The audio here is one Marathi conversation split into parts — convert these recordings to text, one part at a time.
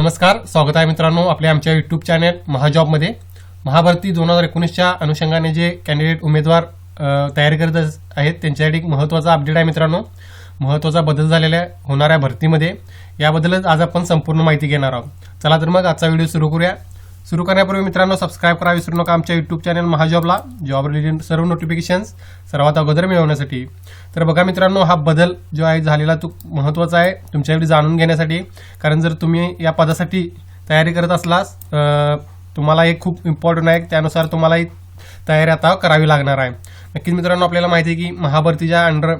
नमस्कार स्वागत आहे मित्रांनो आपल्या आमच्या युट्यूब चॅनल महाजॉबमध्ये. महाभरती दोन हजार एकोणीसच्या अनुषंगाने जे कॅन्डिडेट उमेदवार तयारी करत अस- आहेत त्यांच्यासाठी एक महत्त्वाचा अपडेट आहे मित्रांनो. महत्त्वाचा बदल झालेला होणाऱ्या भरतीमध्ये. याबद्दलच आज आपण संपूर्ण माहिती घेणार आहोत. चला तर मग आजचा व्हिडिओ सुरू करूया. सुरू करण्यापूर्वी मित्रांनो सबस्क्राईब करा विसरू नका आमच्या युट्यूब चॅनल महाजॉबला जॉब रिलेटेड सर्व नोटिफिकेशन्स सर्वात अगोदर मिळवण्यासाठी. तर बघा मित्रांनो हा बदल जो आहे झालेला तो महत्त्वाचा आहे तुमच्याकडे जाणून घेण्यासाठी. कारण जर तुम्ही या पदासाठी तयारी करत असलास तुम्हाला एक खूप इम्पॉर्टंट आहे त्यानुसार तुम्हाला ही तयारी आता करावी लागणार आहे. नक्कीच मित्रांनो आपल्याला माहिती आहे की महाभरतीच्या अंडर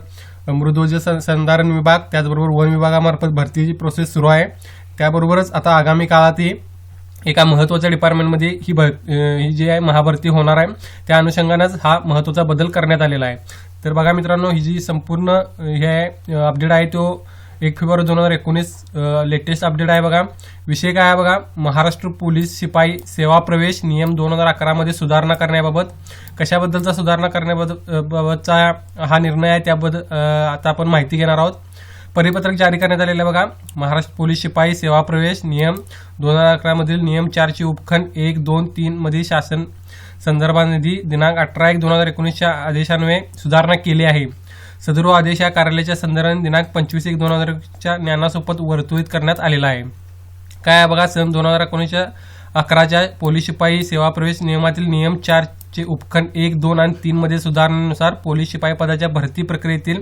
मृदोज संधारण विभाग त्याचबरोबर वन विभागामार्फत भरतीची प्रोसेस सुरू आहे. त्याबरोबरच आता आगामी काळातही एका महत्त्वाच्या डिपार्टमेंटमध्ये ही भर ही जी आहे महाभरती होणार आहे. त्या अनुषंगानेच हा महत्त्वाचा बदल करण्यात आलेला आहे. तर बघा मित्रांनो ही जी संपूर्ण हे आहे अपडेट आहे तो एक फेब्रुवारी दोन हजार एकोणीस लेटेस्ट अपडेट आहे बघा. विषय काय आहे बघा? महाराष्ट्र पोलीस शिपाई सेवा प्रवेश नियम दोन हजार अकरामध्ये सुधारणा करण्याबाबत. कशाबद्दलचा सुधारणा करण्याबाबत बाबतचा हा निर्णय आहे त्याबद्दल आता आपण माहिती घेणार आहोत. परिपत्रक जारी करण्यात आलेलं आहे बघा. महाराष्ट्र पोलीस शिपाई सेवा प्रवेश नियम दोन हजार अकरा मधील नियम चारचे उपखंड एक दोन तीन मधील शासन संदर्भानिधी दिनांक अठरा एक दोन हजार एकोणीसच्या आदेशान्वये सुधारणा केली आहे. सदर आदेश या कार्यालयाच्या संदर्भाने दिनांक पंचवीस एक दोन हजारच्या ज्ञानासोबत वर्तुळीत करण्यात आलेला आहे. काय बघा सन दोन हजार एकोणीसच्या अकराच्या पोलीस शिपाई सेवा प्रवेश नियमातील नियम चार चे उपखंड एक दोन आणि तीन मध्ये सुधारणेनुसार पोलीस शिपाई पदाच्या भरती प्रक्रियेतील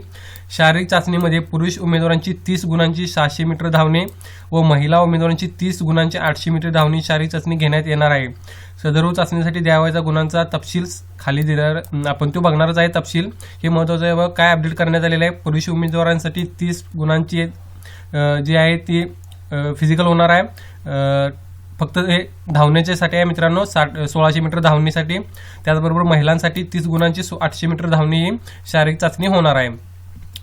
शारीरिक चाचणीमध्ये पुरुष उमेदवारांची तीस गुणांची सहाशे मीटर धावणे व महिला उमेदवारांची तीस गुणांची आठशे मीटर धावणे शारीरिक चाचणी घेण्यात येणार आहे. सदर चाचणीसाठी द्यावायचा गुणांचा तपशील खाली देणार आपण तो बघणारच आहे तपशील. हे महत्वाचं आहे व काय अपडेट करण्यात आलेलं आहे? पुरुष उमेदवारांसाठी तीस गुणांची जे जी आहे ती फिजिकल होणार आहे. फक्त हे धावण्याच्यासाठी आहे मित्रांनो साठ सोळाशे मीटर धावणीसाठी. त्याचबरोबर महिलांसाठी तीस गुणांची आठशे मीटर धावणी ही शारीरिक चाचणी होणार आहे.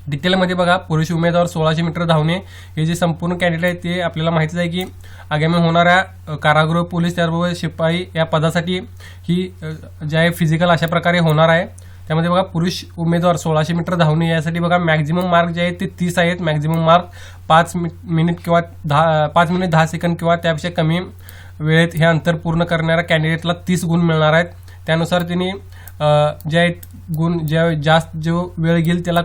डिटेलमध्ये बघा पुरुष उमेदवार सोळाशे मीटर धावणे. हे जे संपूर्ण कॅन्डिडेट आहेत ते आपल्याला माहितीच आहे की आगामी होणाऱ्या कारागृह पोलीस त्याचबरोबर शिपाई या पदासाठी ही जे आहे फिजिकल अशा प्रकारे होणार आहे. त्यामध्ये बघा पुरुष उमेदवार सोळाशे मीटर धावणे यासाठी बघा मॅक्झिमम मार्क जे आहेत ते तीस आहेत. मॅक्झिमम मार्क पाच मि- मिनिट किंवा दहा पाच मिनिट दहा सेकंद किंवा त्यापेक्षा कमी वेळेत हे अंतर पूर्ण करणाऱ्या कॅन्डिडेटला तीस गुण मिळणार आहेत. त्यानुसार त्यांनी जे आहेत गुण ज्या जास्त जो वेळ घेईल त्याला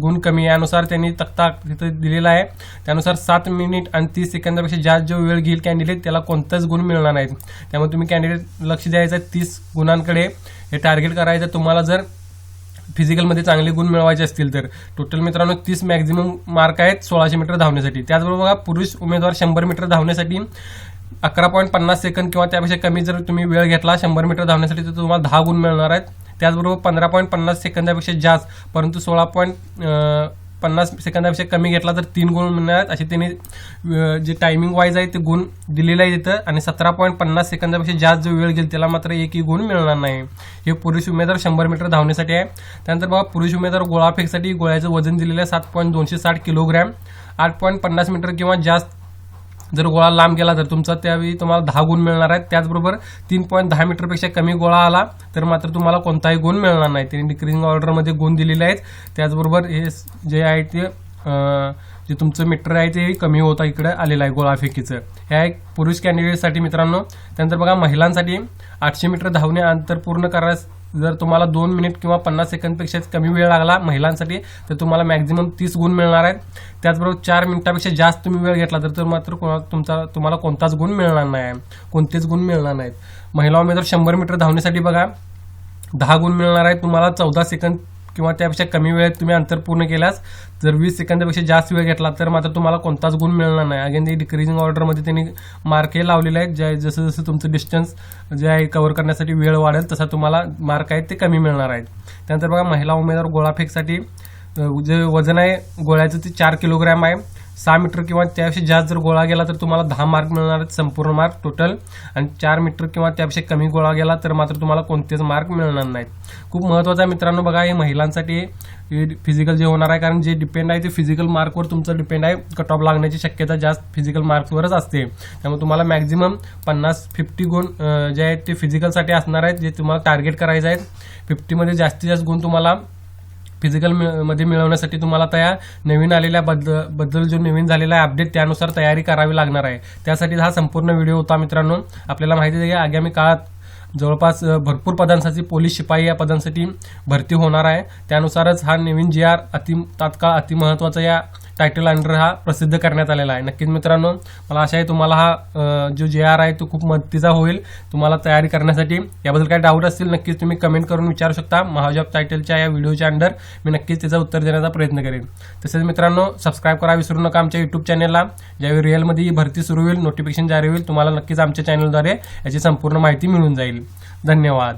गुण कमी यानुसार त्यांनी तक्ता तिथं दिलेला आहे. त्यानुसार सात मिनिट आणि तीस सेकंदापेक्षा जास्त जो वेळ घेईल कॅन्डिडेट त्याला कोणताच गुण मिळणार नाहीत. त्यामुळे तुम्ही कॅन्डिडेट लक्ष द्यायचं तीस गुणांकडे. हे टार्गेट करायचं तुम्हाला जर फिजिकलमध्ये चांगले गुण मिळवायचे असतील तर. टोटल मित्रांनो तीस मॅक्झिमम मार्क आहेत सोळाशे मीटर धावण्यासाठी. त्याचबरोबर पुरुष उमेदवार शंभर मीटर धावण्यासाठी अकरा पॉईंट पन्नास सेकंद किंवा त्यापेक्षा कमी जर तुम्ही वेळ घेतला शंभर मीटर धावण्यासाठी तर तुम्हाला दहा गुण मिळणार आहेत. त्याचबरोबर पंधरा पॉईंट पन्नास सेकंदापेक्षा जास्त परंतु सोळा पॉईंट पन्नास सेकंदापेक्षा कमी घेतला तर तीन गुण मिळणार. असे त्यांनी जे टायमिंग वाईज आहे ते गुण दिलेला आहे तिथं आणि सतरा पॉईंट पन्नास सेकंदापेक्षा जास्त जो वेळ घेईल त्याला मात्र एकही गुण मिळणार नाही. हे पुरुष उमेदवार शंभर मीटर धावण्यासाठी आहे. त्यानंतर बघा पुरुष उमेदवार गोळाफेकसाठी गोळ्याचं वजन दिलेलं आहे सात पॉईंट दोनशे साठ किलोग्रॅम. आठ पॉईंट पन्नास मीटर किंवा जास्त जर गोळा लांब गेला तर तुमचा त्यावेळी तुम्हाला दहा गुण मिळणार आहेत. त्याचबरोबर तीन पॉईंट दहा मीटरपेक्षा कमी गोळा आला तर मात्र तुम्हाला कोणताही गुण मिळणार नाही. त्यांनी डिक्रिजिंग ऑर्डरमध्ये गुण दिलेले आहेत. त्याचबरोबर हे जे आहे ते जे तुमचं मीटर आहे ते कमी होता इकडे आलेलं आहे गोळाफेकीचं ह्या एक पुरुष कॅन्डिडेटसाठी मित्रांनो त्यानंतर बघा महिलांसाठी आठशे मीटर धावणे अंतर पूर्ण करायस जर तुम्हाला दोन मिनिट किंवा पन्नास सेकंदपेक्षा कमी वेळ लागला महिलांसाठी तर तुम्हाला मॅक्झिमम तीस गुण मिळणार आहेत. त्याचबरोबर चार मिनिटापेक्षा जास्त तुम्ही वेळ घेतला तर मात्र कोणा- तुमचा तुम्हाला कोणताच गुण मिळणार नाही. कोणतेच गुण मिळणार नाहीत. महिला उमेदवार शंभर मीटर धावण्यासाठी बघा दहा गुण मिळणार आहे तुम्हाला चौदा सेकंद किंवा त्यापेक्षा कमी वेळेत तुम्ही अंतर पूर्ण केल्यास जर वीस सेकंदापेक्षा जास्त वेळ घेतला तर मात्र तुम्हाला कोणताच गुण मिळणार नाही. अगेन ते डिक्रीजिंग ऑर्डरमध्ये त्यांनी मार्क हे लावलेले आहेत ज्या जसं जसं तुमचं डिस्टन्स जे आहे कव्हर करण्यासाठी वेळ वाढेल तसा तुम्हाला मार्क आहेत ते कमी मिळणार आहेत. त्यानंतर बघा महिला उमेदवार गोळाफेकसाठी जे वजन आहे गोळ्याचं ते चार किलोग्रॅम आहे. सहा मीटर किंवा त्यापेक्षा जास्त जर गोळा गेला तर तुम्हाला दहा मार्क मिळणार आहेत संपूर्ण मार्क टोटल आणि चार मीटर किंवा त्यापेक्षा कमी गोळा गेला तर मात्र तुम्हाला कोणतेच मार्क मिळणार नाहीत. खूप महत्त्वाचा मित्रांनो बघा हे महिलांसाठी फिजिकल जे होणार आहे कारण जे डिपेंड आहे ते फिजिकल मार्कवर तुमचं डिपेंड आहे. कट ऑफ लागण्याची शक्यता जास्त फिजिकल मार्क्सवरच असते. त्यामुळे तुम्हाला मॅक्झिमम पन्नास फिफ्टी गुण जे आहेत ते फिजिकलसाठी असणार आहेत जे तुम्हाला टार्गेट करायचं आहेत फिफ्टीमध्ये जास्तीत जास्त गुण तुम्हाला फिजिकलमध्ये मिळवण्यासाठी तुम्हाला त्या नवीन आलेल्या बद्दल बद्दल जो नवीन झालेला आहे अपडेट त्यानुसार तयारी करावी लागणार आहे. त्यासाठी हा संपूर्ण व्हिडिओ होता मित्रांनो. आपल्याला माहिती आहे की आगामी काळात जवळपास भरपूर पदांसाठी पोलीस शिपाई या पदांसाठी भरती होणार आहे. त्यानुसारच हा नवीन जी आर अति तात्काळ अतिमहत्वाचा या टायटल अंडर हा प्रसिद्ध करण्यात आलेला आहे. नक्कीच मित्रांनो मला आशा आहे तुम्हाला हा जो जे आर आहे तो खूप मदतीचा होईल. तुम्हाला तयारी करण्यासाठी याबद्दल काही डाऊट असतील नक्कीच तुम्ही कमेंट करून विचारू शकता. महाजॉब टायटलच्या या व्हिडिओच्या अंडर मी नक्कीच त्याचं उत्तर देण्याचा प्रयत्न करेन. तसेच मित्रांनो सबस्क्राईब करा विसरू नका आमच्या युट्यूब चॅनलला ज्यावेळी रिअलमध्ये ही भरती सुरू होईल नोटिफिकेशन जारी होईल तुम्हाला नक्कीच आमच्या चॅनलद्वारे याची संपूर्ण माहिती मिळून जाईल. धन्यवाद.